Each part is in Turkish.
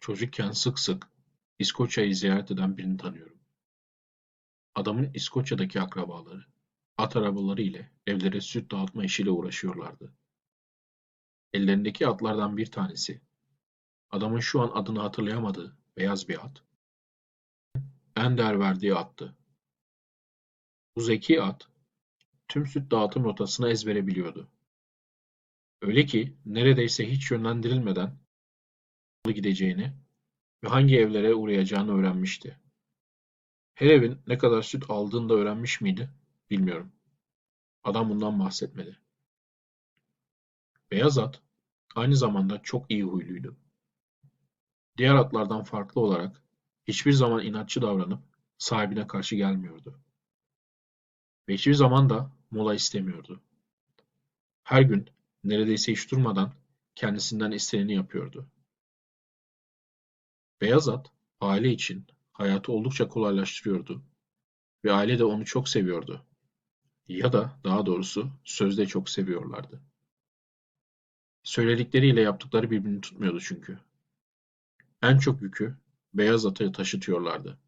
Çocukken sık sık İskoçya'yı ziyaret eden birini tanıyorum. Adamın İskoçya'daki akrabaları, at arabaları ile evlere süt dağıtma işiyle uğraşıyorlardı. Ellerindeki atlardan bir tanesi, adamın şu an adını hatırlayamadığı beyaz bir at, en değer verdiği attı. Bu zeki at, tüm süt dağıtım rotasını ezbere biliyordu. Öyle ki neredeyse hiç yönlendirilmeden gideceğini ve hangi evlere uğrayacağını öğrenmişti. Her evin ne kadar süt aldığını da öğrenmiş miydi, bilmiyorum. Adam bundan bahsetmedi. Beyaz at aynı zamanda çok iyi huyluydu. Diğer atlardan farklı olarak hiçbir zaman inatçı davranıp sahibine karşı gelmiyordu. Ve hiçbir zaman da mola istemiyordu. Her gün neredeyse hiç durmadan kendisinden isteneni yapıyordu. Beyaz at, aile için hayatı oldukça kolaylaştırıyordu ve aile de onu çok seviyordu. Ya da daha doğrusu sözde çok seviyorlardı. Söyledikleriyle yaptıkları birbirini tutmuyordu çünkü. En çok yükü beyaz atı taşıtıyorlardı.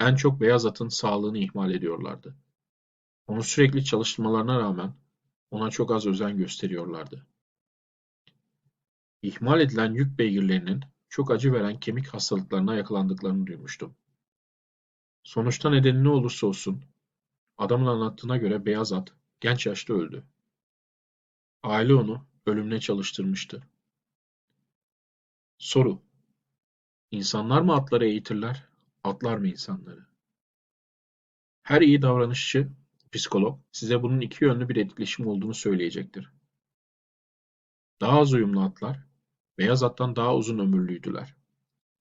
En çok beyaz atın sağlığını ihmal ediyorlardı. Onu sürekli çalıştırmalarına rağmen ona çok az özen gösteriyorlardı. İhmal edilen yük beygirlerinin çok acı veren kemik hastalıklarına yakalandıklarını duymuştum. Sonuçta nedeni ne olursa olsun, adamın anlattığına göre beyaz at genç yaşta öldü. Aile onu ölümüne çalıştırmıştı. Soru: İnsanlar mı atları eğitirler, atlar mı insanları? Her iyi davranışçı psikolog size bunun iki yönlü bir etkileşim olduğunu söyleyecektir. Daha az uyumlu atlar beyaz attan daha uzun ömürlüydüler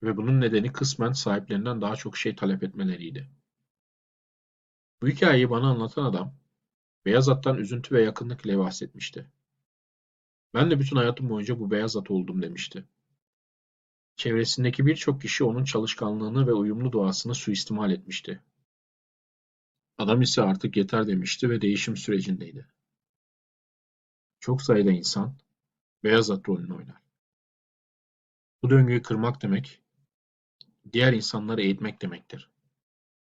ve bunun nedeni kısmen sahiplerinden daha çok şey talep etmeleriydi. Bu hikayeyi bana anlatan adam, beyaz attan üzüntü ve yakınlık ile bahsetmişti. Ben de bütün hayatım boyunca bu beyaz at oldum demişti. Çevresindeki birçok kişi onun çalışkanlığını ve uyumlu doğasını suistimal etmişti. Adam ise artık yeter demişti ve değişim sürecindeydi. Çok sayıda insan beyaz at rolünü oynar. Bu döngüyü kırmak demek, diğer insanları eğitmek demektir.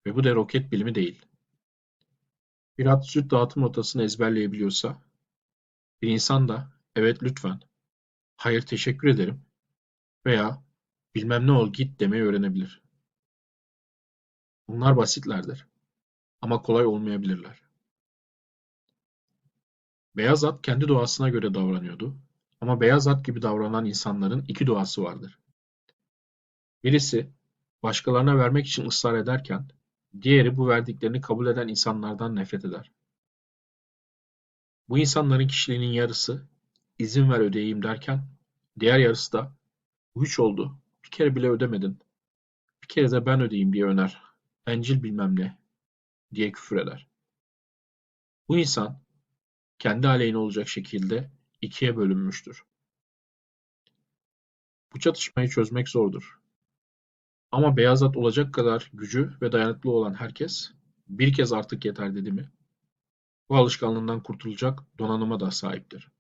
Ve bu da roket bilimi değil. Bir at süt dağıtım rotasını ezberleyebiliyorsa, bir insan da evet lütfen, hayır teşekkür ederim veya bilmem ne ol git demeyi öğrenebilir. Bunlar basitlerdir ama kolay olmayabilirler. Beyaz at kendi doğasına göre davranıyordu ama beyaz at gibi davranan insanların iki doğası vardır. Birisi, başkalarına vermek için ısrar ederken, diğeri bu verdiklerini kabul eden insanlardan nefret eder. Bu insanların kişiliğinin yarısı, izin ver ödeyeyim derken, diğer yarısı da, bu hiç oldu, bir kere bile ödemedin, bir kere de ben ödeyeyim diye öner, bencil bilmem ne, diye küfür eder. Bu insan, kendi aleyhine olacak şekilde ikiye bölünmüştür. Bu çatışmayı çözmek zordur. Ama beyaz at olacak kadar gücü ve dayanıklı olan herkes bir kez artık yeter dedi mi, bu alışkanlığından kurtulacak donanıma da sahiptir.